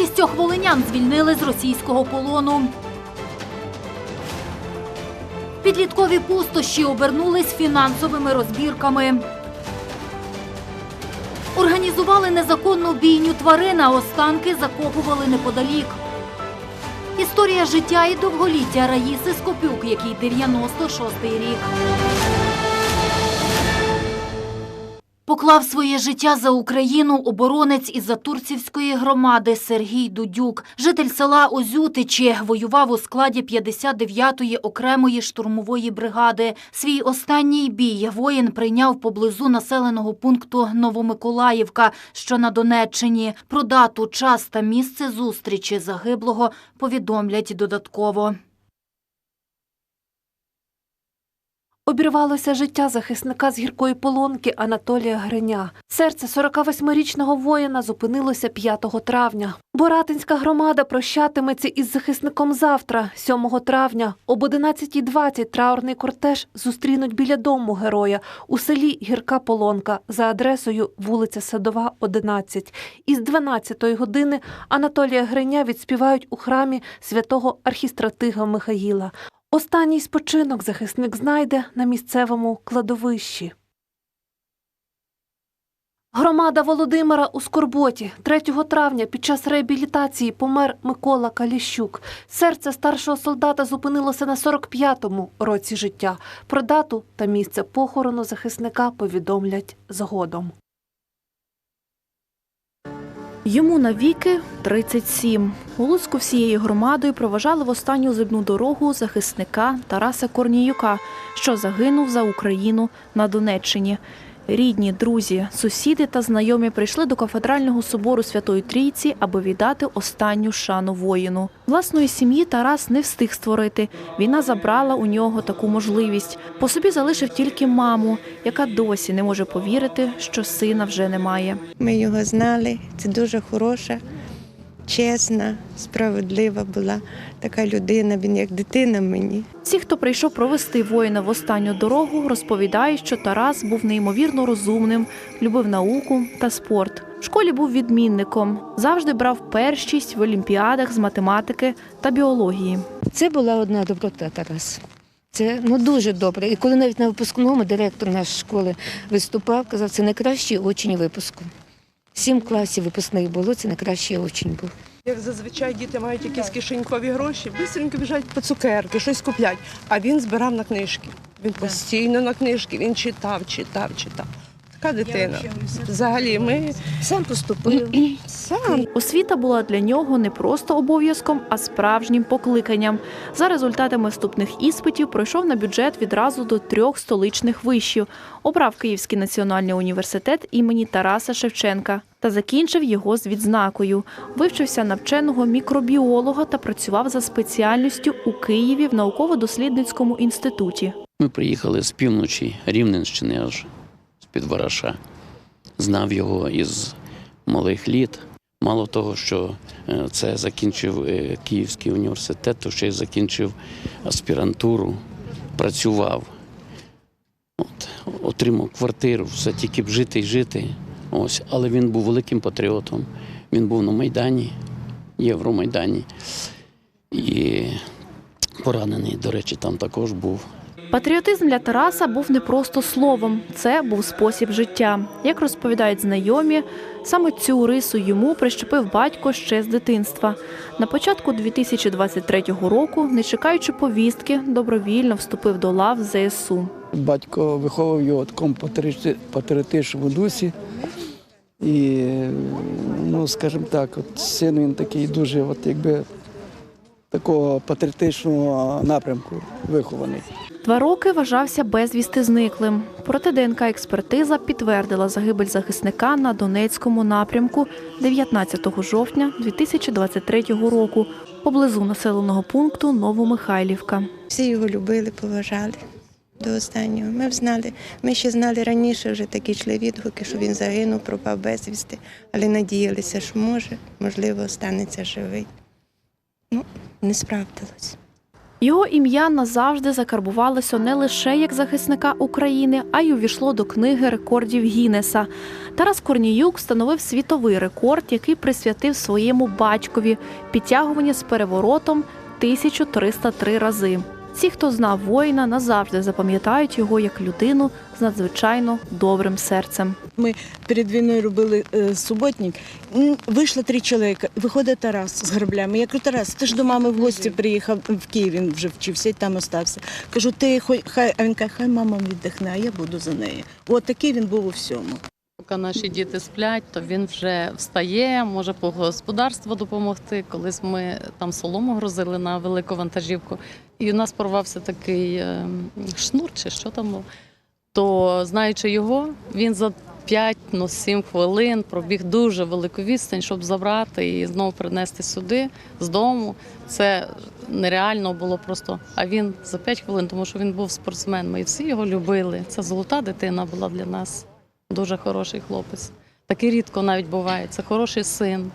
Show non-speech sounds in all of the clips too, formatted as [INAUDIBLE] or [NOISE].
Шістьох волинян звільнили з російського полону. Підліткові пустощі обернулись фінансовими розбірками. Організували незаконну бійню тварин, а останки закопували неподалік. Історія життя і довголіття Раїси Скопюк, який 96-й рік. Поклав своє життя за Україну оборонець із Затурцівської громади Сергій Дудюк. Житель села Озютичі воював у складі 59-ї окремої штурмової бригади. Свій останній бій воїн прийняв поблизу населеного пункту Новомиколаївка, що на Донеччині. Про дату, час та місце зустрічі загиблого повідомлять додатково. Обірвалося життя захисника з гіркої полонки Анатолія Гриня. Серце 48-річного воїна зупинилося 5 травня. Боратинська громада прощатиметься із захисником завтра, 7 травня. Об 11.20 траурний кортеж зустрінуть біля дому героя у селі Гірка Полонка за адресою вулиця Садова, 11. Із 12 години Анатолія Гриня відспівають у храмі святого архістратига Михаїла. Останній спочинок захисник знайде на місцевому кладовищі. Громада Володимира у Скорботі 3 травня під час реабілітації помер Микола Каліщук. Серце старшого солдата зупинилося на 45-му році життя. Про дату та місце похорону захисника повідомлять згодом. Йому навіки 37. У Луцьку всією громадою проважали в останню зубну дорогу захисника Тараса Корніюка, що загинув за Україну на Донеччині. Рідні, друзі, сусіди та знайомі прийшли до кафедрального собору Святої Трійці, аби віддати останню шану воїну. Власної сім'ї Тарас не встиг створити. Війна забрала у нього таку можливість. По собі залишив тільки маму, яка досі не може повірити, що сина вже немає. Ми його знали. Це дуже хороша, чесна, справедлива була така людина. Він як дитина мені. Всі, хто прийшов провести воїна в останню дорогу, розповідають, що Тарас був неймовірно розумним, любив науку та спорт. В школі був відмінником, завжди брав першість в олімпіадах з математики та біології. Це була одна доброта Тарас. Це ну дуже добре. І коли навіть на випускному директор нашої школи виступав, казав, це найкращий учень випуску. Сім класів випускних було, це найкращий учень був. Як зазвичай діти мають якісь кишенькові гроші, бистренько біжать по цукерки, щось куплять. А він збирав на книжки. Він постійно на книжки, він читав, читав, читав. Така дитина. Взагалі, ми Сам поступив. сам Освіта була для нього не просто обов'язком, а справжнім покликанням. За результатами вступних іспитів пройшов на бюджет відразу до трьох столичних вишів. Обрав Київський національний університет імені Тараса Шевченка та закінчив його з відзнакою. Вивчився на вченого мікробіолога та працював за спеціальністю у Києві в науково-дослідницькому інституті. Ми приїхали з півночі Рівненщини, аж з-під Вараша. Знав його із малих літ. Мало того, що е, це закінчив е, Київський університет, то ще й закінчив аспірантуру, працював. От, отримав квартиру, все тільки б жити і жити. Ось. Але він був великим патріотом. Він був на Майдані, Євромайдані. І поранений, до речі, там також був. Патріотизм для Тараса був не просто словом, це був спосіб життя. Як розповідають знайомі, саме цю рису йому прищепив батько ще з дитинства. На початку 2023 року, не чекаючи повістки, добровільно вступив до лав ЗСУ. Батько виховував його в такому патріотичному дусі. І, ну, скажімо так, от син він такий дуже, от якби такого патріотичного напрямку вихований. Два роки вважався безвісти зниклим. Проте ДНК-експертиза підтвердила загибель захисника на Донецькому напрямку 19 жовтня 2023 року поблизу населеного пункту Новомихайлівка. всі його любили, поважали до останнього. Ми знали, ми ще знали раніше, вже такі йшли відгуки, що він загинув, пропав безвісти, але надіялися, що може, можливо, останеться живий. Ну, не справдилось. Його ім'я назавжди закарбувалося не лише як захисника України, а й увійшло до книги рекордів Гіннеса. Тарас Корніюк встановив світовий рекорд, який присвятив своєму батькові підтягування з переворотом 1303 рази. Ті, хто знав воїна, назавжди запам'ятають його як людину з надзвичайно добрим серцем. Перед війною робили е, суботник. Вийшло три чоловіка. Виходить Тарас з граблями. Я кажу, Тарас, ти ж до мами в гості приїхав в Київ, він вже вчився і там остався. Кажу, ти хай, а він каже, хай мама віддихне, а я буду за нею. От такий він був у всьому. Поки наші діти сплять, то він вже встає, може по господарству допомогти. Колись ми там солому грузили на велику вантажівку, і у нас порвався такий е, шнур, чи що там. То знаючи його, він за 5-7 хвилин пробіг дуже велику відстань, щоб забрати і знову принести сюди з дому. Це нереально було просто. А він за 5 хвилин, тому що він був спортсмен. Ми всі його любили. Це золота дитина була для нас. Дуже хороший хлопець. Такий рідко навіть буває. Це хороший син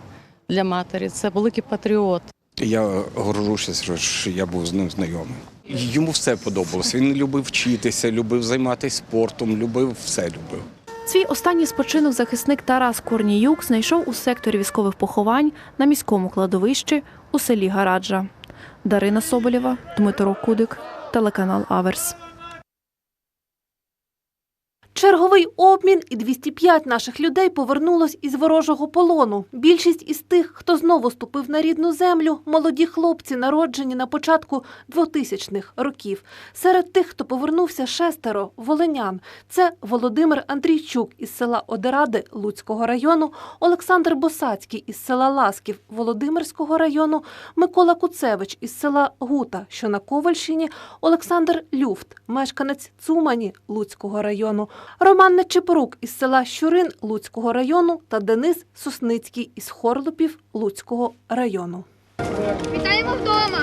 для матері, це великий патріот. Я горжуся, що я був з ним знайомий. Йому все подобалось. Він любив вчитися, любив займатися спортом, любив все любив. Свій останній спочинок захисник Тарас Корніюк знайшов у секторі військових поховань на міському кладовищі у селі Гараджа. Дарина Соболєва, Дмитро Кудик, телеканал Аверс. Черговий обмін і 205 наших людей повернулось із ворожого полону. Більшість із тих, хто знову ступив на рідну землю, молоді хлопці, народжені на початку 2000-х років. Серед тих, хто повернувся шестеро волинян. Це Володимир Андрійчук із села Одеради Луцького району, Олександр Босацький із села Ласків Володимирського району, Микола Куцевич із села Гута, що на Ковальщині, Олександр Люфт, мешканець Цумані Луцького району, Роман Нечепорук із села Щурин Луцького району та Денис Сосницький із Хорлопів Луцького району. Вітаємо вдома!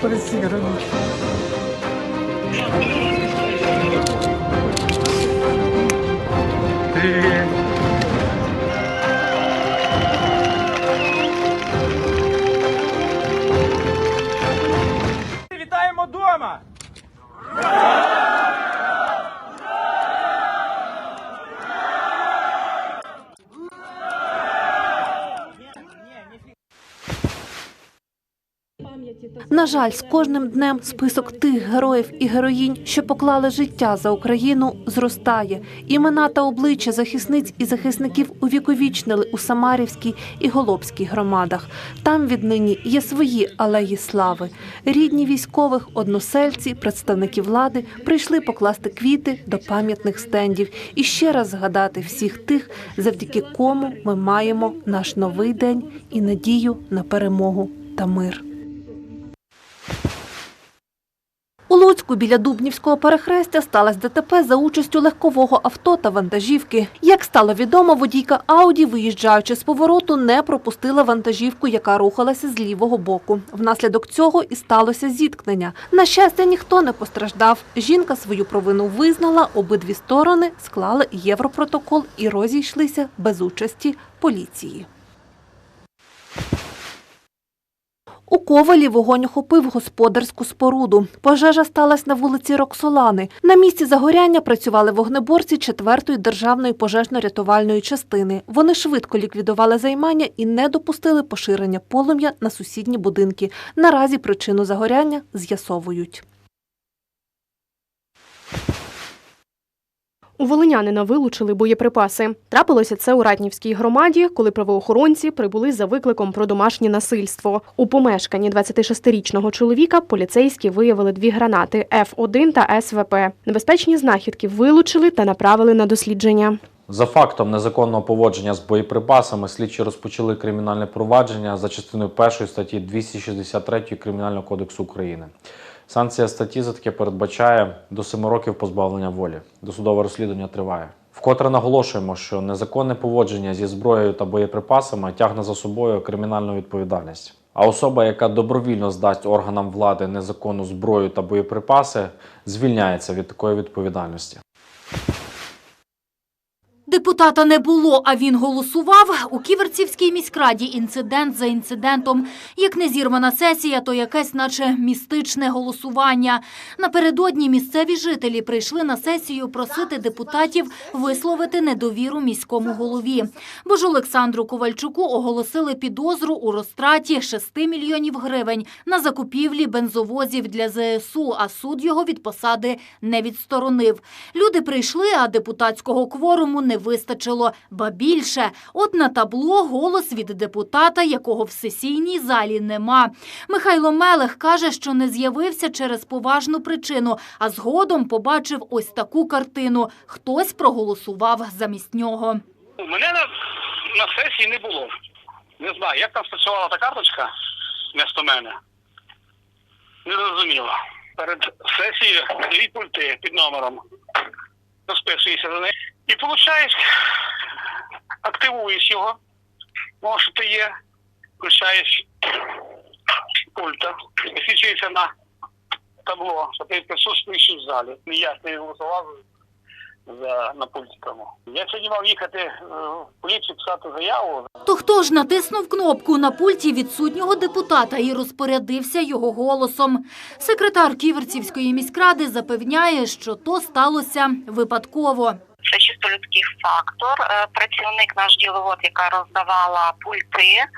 Вітаємо Жаль, з кожним днем список тих героїв і героїнь, що поклали життя за Україну, зростає. Імена та обличчя захисниць і захисників увіковічнили у Самарівській і Голобській громадах. Там віднині є свої алеї слави. Рідні військових, односельці, представники влади прийшли покласти квіти до пам'ятних стендів і ще раз згадати всіх тих, завдяки кому ми маємо наш новий день і надію на перемогу та мир. У Луцьку біля Дубнівського перехрестя сталося ДТП за участю легкового авто та вантажівки. Як стало відомо, водійка Ауді, виїжджаючи з повороту, не пропустила вантажівку, яка рухалася з лівого боку. Внаслідок цього і сталося зіткнення. На щастя, ніхто не постраждав. Жінка свою провину визнала, обидві сторони склали європротокол і розійшлися без участі поліції. У Ковалі вогонь охопив господарську споруду. Пожежа сталася на вулиці Роксолани. На місці загоряння працювали вогнеборці 4-ї державної пожежно-рятувальної частини. Вони швидко ліквідували займання і не допустили поширення полум'я на сусідні будинки. Наразі причину загоряння з'ясовують. У волинянина вилучили боєприпаси. Трапилося це у Ратнівській громаді, коли правоохоронці прибули за викликом про домашнє насильство. У помешканні 26-річного чоловіка поліцейські виявили дві гранати Ф1 та СВП. Небезпечні знахідки вилучили та направили на дослідження. За фактом незаконного поводження з боєприпасами слідчі розпочали кримінальне провадження за частиною 1 статті 263 Кримінального кодексу України. Санкція статті за таке передбачає до 7 років позбавлення волі. Досудове розслідування триває. Вкотре наголошуємо, що незаконне поводження зі зброєю та боєприпасами тягне за собою кримінальну відповідальність. А особа, яка добровільно здасть органам влади незаконну зброю та боєприпаси, звільняється від такої відповідальності. Депутата не було, а він голосував. У Ківерцівській міськраді інцидент за інцидентом. Як не зірвана сесія, то якесь наче містичне голосування. Напередодні місцеві жителі прийшли на сесію просити депутатів висловити недовіру міському голові. Бо ж Олександру Ковальчуку оголосили підозру у розтраті 6 мільйонів гривень на закупівлі бензовозів для ЗСУ, а суд його від посади не відсторонив. Люди прийшли, а депутатського кворуму не вистачило. Ба більше, от на табло голос від депутата, якого в сесійній залі нема. Михайло Мелех каже, що не з'явився через поважну причину, а згодом побачив ось таку картину. Хтось проголосував замість нього. У мене на, на сесії не було. Не знаю, як там спрацювала та карточка вместо мене. Не зрозуміло. Перед сесією дві пульти під номером. Розписуєшся за неї. І получаєш, активуєш його. тому що ти є, включаєш пульта, висвічується на табло, що ти присутствуєш в залі. Я не голосував за на пульті. Я сьогодні мав їхати е, в поліцію писати заяву. То хто ж натиснув кнопку на пульті відсутнього депутата і розпорядився його голосом? Секретар Ківерцівської міськради запевняє, що то сталося випадково. Це чисто людський фактор. Е, Працівник наш діловод, яка роздавала пульти, е,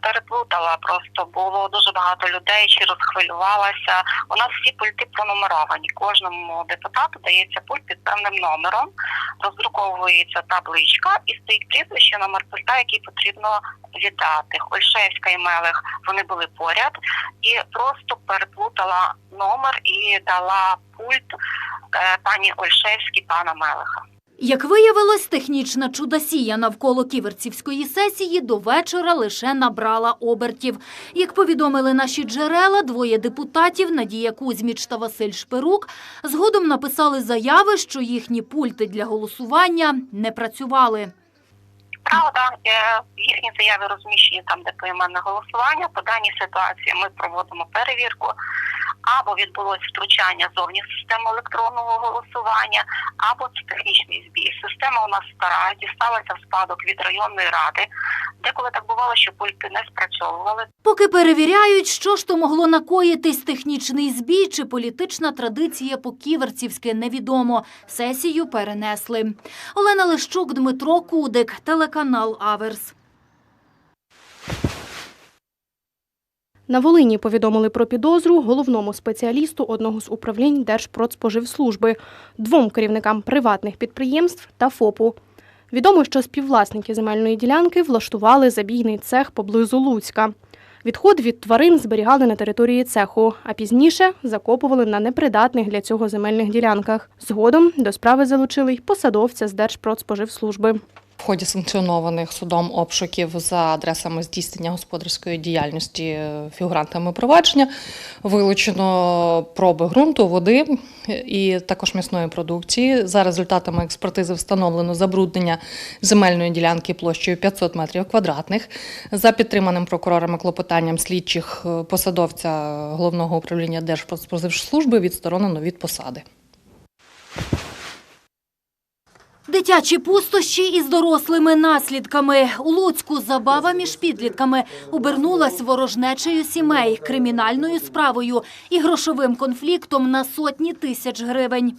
переплутала просто. Було дуже багато людей, чи розхвилювалася. У нас всі пульти пронумеровані. Кожному депутату дається пульт під певним номером, роздруковується табличка і стоїть прізвище, номер пульта, який потрібно віддати. Ольшевська і Мелех вони були поряд і просто переплутала номер і дала пульт е, пані Ольшевській пана Мелеха. Як виявилось, технічна чудосія навколо ківерцівської сесії до вечора лише набрала обертів. Як повідомили наші джерела, двоє депутатів Надія Кузьміч та Василь Шпирук згодом написали заяви, що їхні пульти для голосування не працювали. Правда, е, їхні заяви розміщені там, де поіменне голосування. По даній ситуації ми проводимо перевірку. Або відбулось втручання зовні в систему електронного голосування, або це технічний збій. Система у нас стара, дісталася в спадок від районної ради. Деколи так бувало, що пульти не спрацьовували. Поки перевіряють, що ж то могло накоїтись технічний збій чи політична традиція по-ківерцівськи, невідомо. Сесію перенесли. Олена Лищук, Дмитро Кудик, телеканал Аверс. На Волині повідомили про підозру головному спеціалісту одного з управлінь Держпродспоживслужби, двом керівникам приватних підприємств та ФОПу. Відомо, що співвласники земельної ділянки влаштували забійний цех поблизу Луцька. Відход від тварин зберігали на території цеху, а пізніше закопували на непридатних для цього земельних ділянках. Згодом до справи залучили й посадовця з Держпродспоживслужби. В ході санкціонованих судом обшуків за адресами здійснення господарської діяльності е, фігурантами провадження вилучено проби ґрунту, води і також м'ясної продукції. За результатами експертизи встановлено забруднення земельної ділянки площею 500 метрів квадратних. За підтриманим прокурорами клопотанням слідчих е, посадовця головного управління Держпродспоживслужби відсторонено від посади. Дитячі пустощі із дорослими наслідками. У Луцьку забава між підлітками обернулась ворожнечею сімей, кримінальною справою і грошовим конфліктом на сотні тисяч гривень.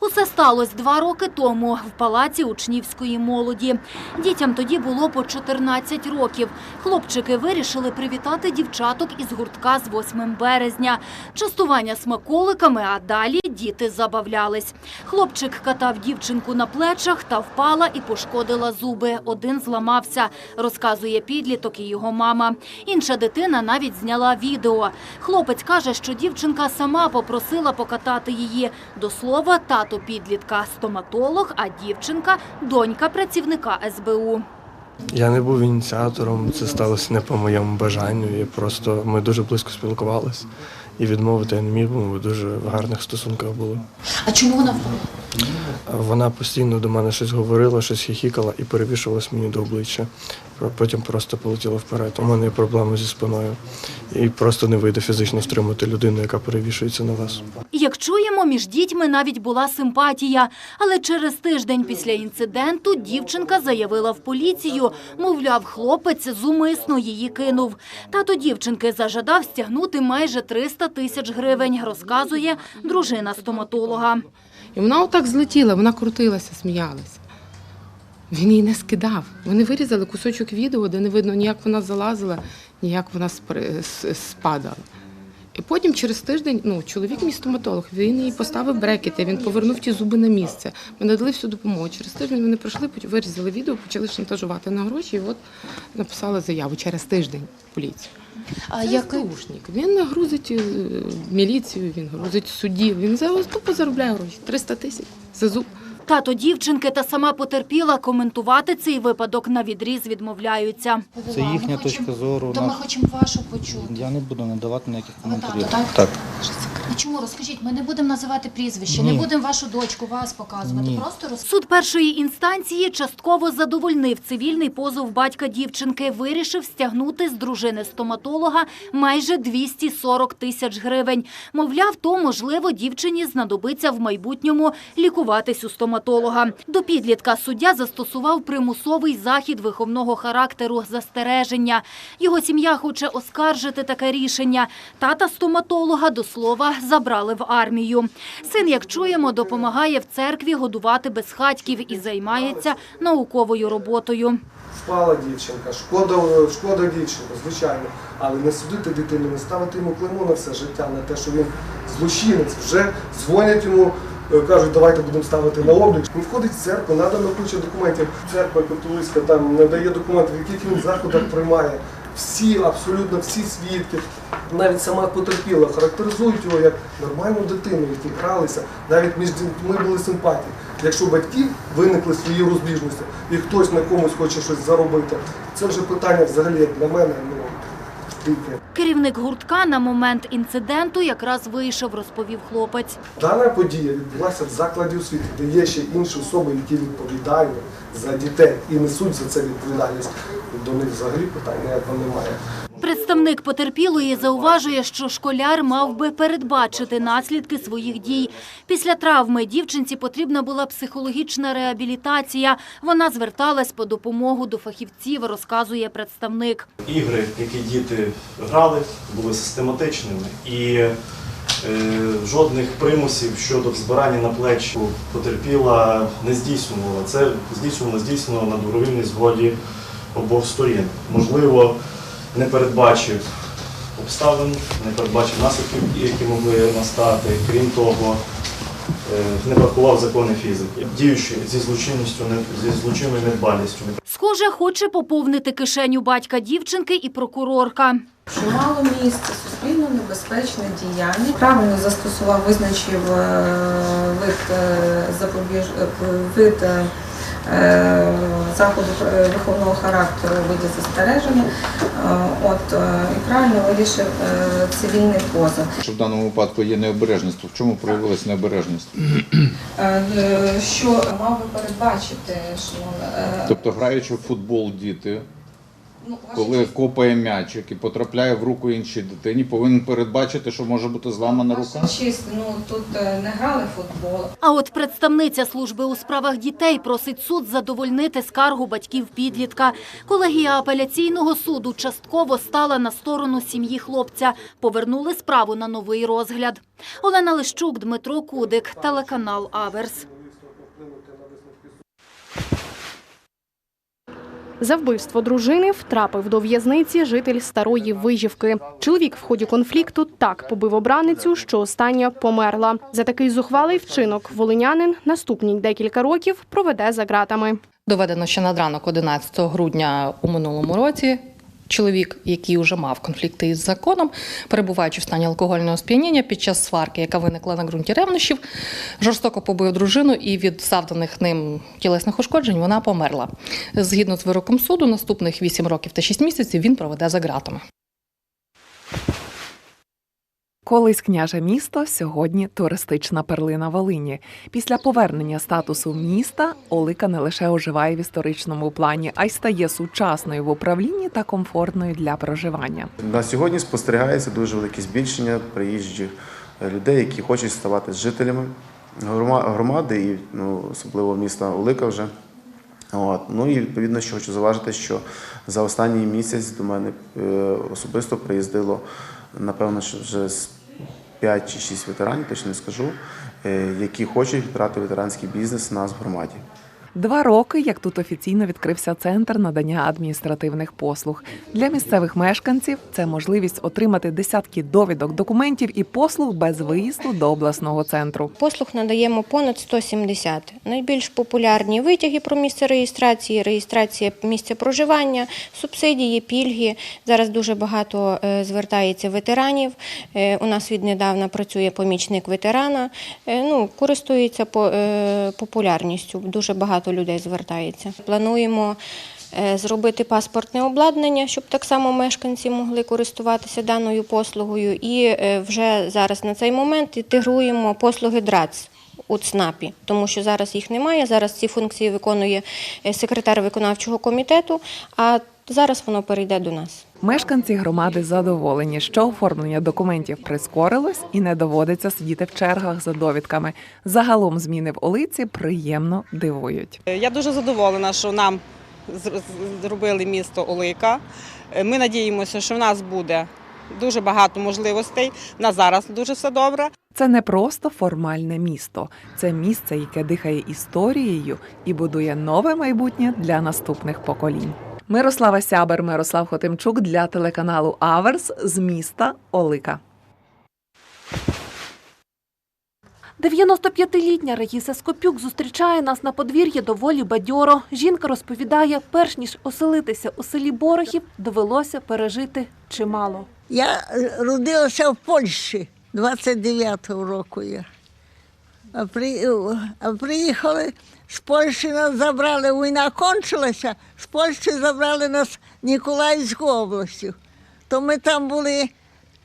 Усе сталося два роки тому в палаці учнівської молоді. Дітям тоді було по 14 років. Хлопчики вирішили привітати дівчаток із гуртка з 8 березня. Частування смаколиками, а далі діти забавлялись. Хлопчик катав дівчинку на плечах та впала і пошкодила зуби. Один зламався, розказує підліток і його мама. Інша дитина навіть зняла відео. Хлопець каже, що дівчинка сама попросила покатати її. До слова, тато підлітка – стоматолог, а дівчинка – донька працівника СБУ. Я не був ініціатором, це сталося не по моєму бажанню. Просто ми дуже близько спілкувалися. І відмовити я не міг, бо ми дуже в гарних стосунках були. А чому вона впала? Вона постійно до мене щось говорила, щось хіхікала і перевішувалась мені до обличчя. Потім просто полетіло вперед. У мене є проблеми зі спиною. І просто не вийде фізично стримати людину, яка перевішується на вас. Як чуємо, між дітьми навіть була симпатія. Але через тиждень після інциденту дівчинка заявила в поліцію. Мовляв, хлопець зумисно її кинув. Тато дівчинки зажадав стягнути майже 300 тисяч гривень, розказує дружина стоматолога. І вона отак злетіла, вона крутилася, сміялася. Він її не скидав. Вони вирізали кусочок відео, де не видно, ніяк вона залазила, ніяк вона спадала. І потім через тиждень, ну, чоловік мій стоматолог, він їй поставив брекети, він повернув ті зуби на місце. Ми надали всю допомогу. Через тиждень вони прийшли, вирізали відео, почали шантажувати на гроші, і от написали заяву через тиждень в поліцію. А Це СБУшник. Він грузить е, міліцію, він грузить суддів, він за тупо заробляє гроші. 300 тисяч за зуб. Тато дівчинки та сама потерпіла коментувати цей випадок на відріз відмовляються. Це їхня точка зору. То ми хочемо вашу почути. Я не буду надавати ніяких коментарів. так? Чому розкажіть? Ми не будемо називати прізвище, Ні. не будемо вашу дочку, вас показувати. Ні. Просто роз... суд першої інстанції частково задовольнив цивільний позов батька дівчинки. Вирішив стягнути з дружини стоматолога майже 240 тисяч гривень. Мовляв, то можливо дівчині знадобиться в майбутньому лікуватись у стоматолога. До підлітка суддя застосував примусовий захід виховного характеру застереження. Його сім'я хоче оскаржити таке рішення. Тата стоматолога до слова забрали в армію. Син, як чуємо, допомагає в церкві годувати безхатьків і займається науковою роботою. Спала дівчинка, шкода, шкода дівчинка, звичайно. Але не судити дитину, не ставити йому клеймо на все життя, на те, що він злочинець. Вже дзвонять йому, е, кажуть, давайте будемо ставити на облік. Він входить в церкву, надано куча документів. Церква католицька там не дає документів, в яких він заходах приймає. Всі, абсолютно всі свідки, навіть сама потерпіла, характеризують його як нормальну дитину, які гралися. Навіть між дітьми були симпатії. Якщо батьки виникли свої розбіжності і хтось на комусь хоче щось заробити, це вже питання взагалі для мене. Ну. Керівник гуртка на момент інциденту якраз вийшов, розповів хлопець. Дана подія відбулася в закладі освіти, де є ще інші особи, які відповідають за дітей і несуть за це відповідальність. До них взагалі питань ніякого немає. Представник потерпілої зауважує, що школяр мав би передбачити наслідки своїх дій. Після травми дівчинці потрібна була психологічна реабілітація. Вона зверталась по допомогу до фахівців, розказує представник. Ігри, які діти грали, були систематичними і е, жодних примусів щодо збирання на плечі потерпіла не здійснювала. Це здійснювало здійснювало на добровільній згоді обох сторін. Можливо, не передбачив обставин, не передбачив наслідків, які могли настати. Крім того, е, не врахував закони фізики, діючи зі злочинністю, не- зі злочинною недбалістю. Схоже, хоче поповнити кишеню батька дівчинки і прокурорка. Чимало місць суспільно небезпечне діяння. Правильно застосував, визначив е, вид е, запобіж вид заходу е, виховного характеру у виді застереження. Е, От е, і правильно вирішив е, цивільний позов. Що в даному випадку є необережність, то в чому проявилася необережність? Е, е, Що мав би передбачити, що е, Тобто, граючи в футбол діти, ну, коли копає м'ячик і потрапляє в руку іншій дитині, повинен передбачити, що може бути зламана рука? честь, ну тут е, не грали в футбол. А от представниця служби у справах дітей просить суд задовольнити скаргу батьків підлітка. Колегія апеляційного суду частково стала на сторону сім'ї хлопця. Повернули справу на новий розгляд. Олена Лищук, Дмитро Кудик, телеканал Аверс. За вбивство дружини втрапив до в'язниці житель старої вижівки. Чоловік в ході конфлікту так побив обраницю, що остання померла. За такий зухвалий вчинок волинянин наступні декілька років проведе за ґратами. Доведено, що над ранок 11 грудня у минулому році чоловік, який вже мав конфлікти із законом, перебуваючи в стані алкогольного сп'яніння під час сварки, яка виникла на ґрунті ревнощів, жорстоко побив дружину і від завданих ним тілесних ушкоджень вона померла. Згідно з вироком суду, наступних 8 років та 6 місяців він проведе за ґратами. Колись княже місто, сьогодні туристична перлина Волині. Після повернення статусу міста Олика не лише оживає в історичному плані, а й стає сучасною в управлінні та комфортною для проживання. На сьогодні спостерігається дуже велике збільшення приїжджих е, людей, які хочуть ставати жителями громади і ну, особливо міста Олика вже. От. Ну і відповідно, що хочу зауважити, що за останній місяць до мене е, особисто приїздило, напевно, що вже з 5 чи 6 ветеранів, точно не скажу, е, які хочуть відбирати ветеранський бізнес у нас в громаді. Два роки, як тут офіційно відкрився центр надання адміністративних послуг для місцевих мешканців. Це можливість отримати десятки довідок, документів і послуг без виїзду до обласного центру. Послуг надаємо понад 170. Найбільш популярні витяги про місце реєстрації, реєстрація місця проживання, субсидії, пільги. Зараз дуже багато е, звертається ветеранів. Е, У нас віднедавна працює помічник ветерана. Е, Ну, користується по- популярністю. Дуже багато людей звертається. Плануємо. е, Зробити паспортне обладнання, щоб так само мешканці могли користуватися даною послугою. І е, вже зараз на цей момент інтегруємо послуги ДРАЦ у ЦНАПі, тому що зараз їх немає. Зараз ці функції виконує е, секретар виконавчого комітету, а зараз воно перейде до нас. Мешканці громади задоволені, що оформлення документів прискорилось і не доводиться сидіти в чергах за довідками. Загалом зміни в Олиці приємно дивують. Я дуже задоволена, що нам зр- зробили місто Олика. Е, Ми надіємося, що в нас буде дуже багато можливостей. На зараз дуже все добре. Це не просто формальне місто, це місце, яке дихає історією і будує нове майбутнє для наступних поколінь. Мирослава Сябер, Мирослав Хотимчук для телеканалу Аверс з міста Олика. 95-літня Раїса Скопюк зустрічає нас на подвір'ї доволі бадьоро. Жінка розповідає, перш ніж оселитися у селі Борохів, довелося пережити чимало. Я родилася в Польщі 29-го року. Я. А, при, а приїхали з Польщі нас забрали, війна кончилася, з Польщі забрали нас Ніколаївську областю. То ми там були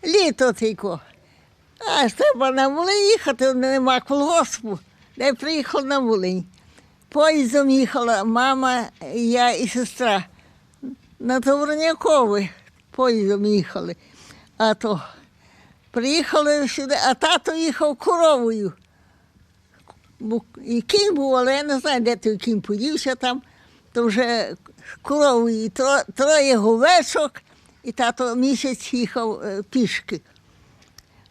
літо тільки. А треба на Волинь їхати, нема колгоспу. де приїхав на Волинь. Поїздом їхала мама, я і сестра. На Товронякові поїздом їхали. А то приїхали сюди, а тато їхав коровою. Бо І кінь був, але я не знаю, де той кінь подівся там. То вже коровою і троє говечок, і тато місяць їхав е, пішки.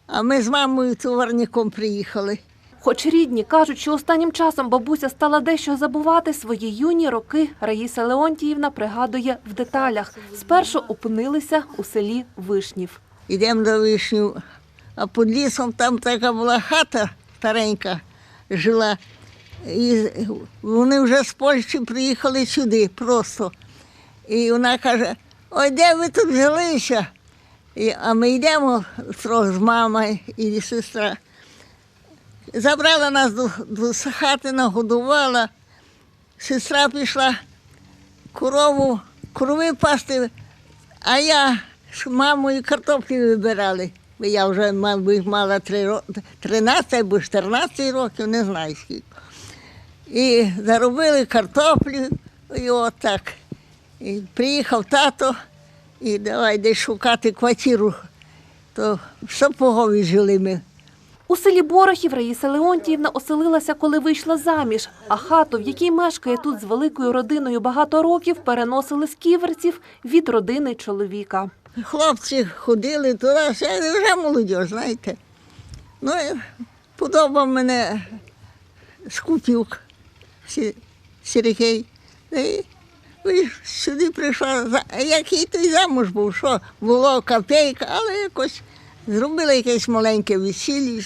А ми з мамою товарником приїхали. Хоч рідні кажуть, що останнім часом бабуся стала дещо забувати свої юні роки, Раїса Леонтіївна пригадує в деталях. Спершу опинилися у селі Вишнів. Йдемо до вишню, а під лісом там така була хата старенька жила. І вони вже з Польщі приїхали сюди просто. І вона каже: ой, де ви тут взялися? І, а ми йдемо трохи з мамою і сестра. Забрала нас до, до хати, нагодувала. Сестра пішла корову, корови пасти, а я з мамою картоплі вибирали. Я вже, мабуть, мала 13 або 14 років, не знаю скільки. І заробили картоплю, і отак. І приїхав тато, і давай десь шукати квартиру. То в Сапогові жили ми. У селі Борохів Раїса Леонтіївна оселилася, коли вийшла заміж, а хату, в якій мешкає тут з великою родиною багато років, переносили з ківерців від родини чоловіка. Хлопці ходили туди, все, вже молодь, знаєте. Ну, і подобав мене Скупюк Сергій. І сюди прийшла, який той замуж був, що було копійка, але якось зробили якесь маленьке весілля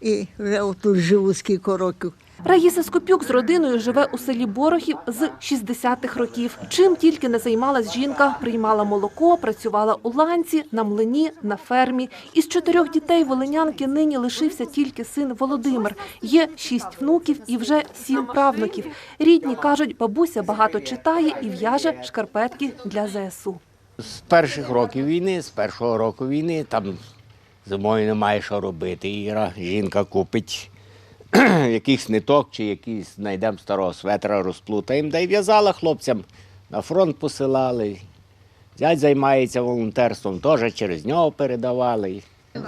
і вже отут живу скільки років. Раїса Скопюк з родиною живе у селі Борохів з 60-х років. Чим тільки не займалась жінка, приймала молоко, працювала у ланці, на млині, на фермі. Із чотирьох дітей волинянки нині лишився тільки син Володимир. Є шість внуків і вже сім правнуків. Рідні кажуть, бабуся багато читає і в'яже шкарпетки для ЗСУ. з перших років війни, з першого року війни, там Зимою немає що робити. Іра, жінка купить [CLEARS THROAT] якийсь ниток чи якийсь знайдемо старого светра, розплутаємо, да й в'язала хлопцям. На фронт посилали. Зять займається волонтерством, теж через нього передавали.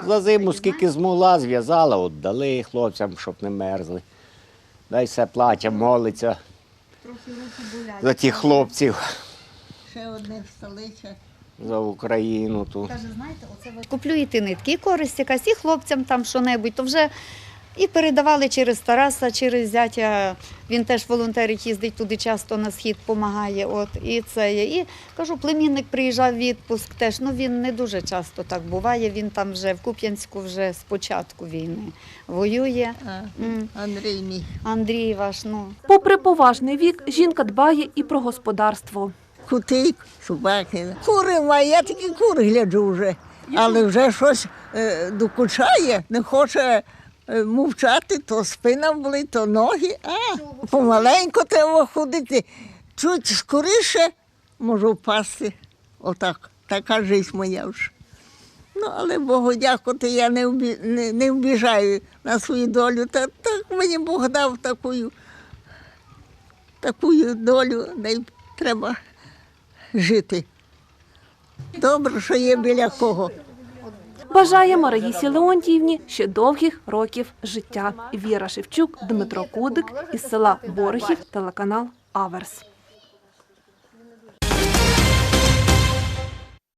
За зиму скільки змогла, зв'язала, віддали хлопцям, щоб не мерзли. Дай все плаче, молиться за тих хлопців, Ще одне столиця. за Україну. Ту. Куплю і ти нитки, користь якась, і хлопцям там що-небудь, то вже і передавали через Тараса, через зятя. Він теж волонтерить, їздить туди часто на схід, допомагає. От, і це є. І кажу, племінник приїжджав в відпуск теж. Ну він не дуже часто так буває. Він там вже в Куп'янську вже з початку війни воює. М. Андрій мій. Андрій ваш, ну. Попри поважний вік, жінка дбає і про господарство. Кути, собаки. Кури маю, я тільки кур гляджу вже. Але вже щось е, докучає, не хоче мовчати, то спина болить, то ноги. А, помаленьку треба ходити. Чуть скоріше можу впасти. Отак. Така життя моя вже. Ну, але Богу дякувати, я не, вбі, не, не вбіжаю на свою долю. Та, так мені Бог дав таку, таку долю, де треба жити. Добре, що є біля кого. Бажає Мараїсі Леонтіївні ще довгих років життя. Віра Шевчук, Дмитро Кудик із села Борохів, телеканал Аверс.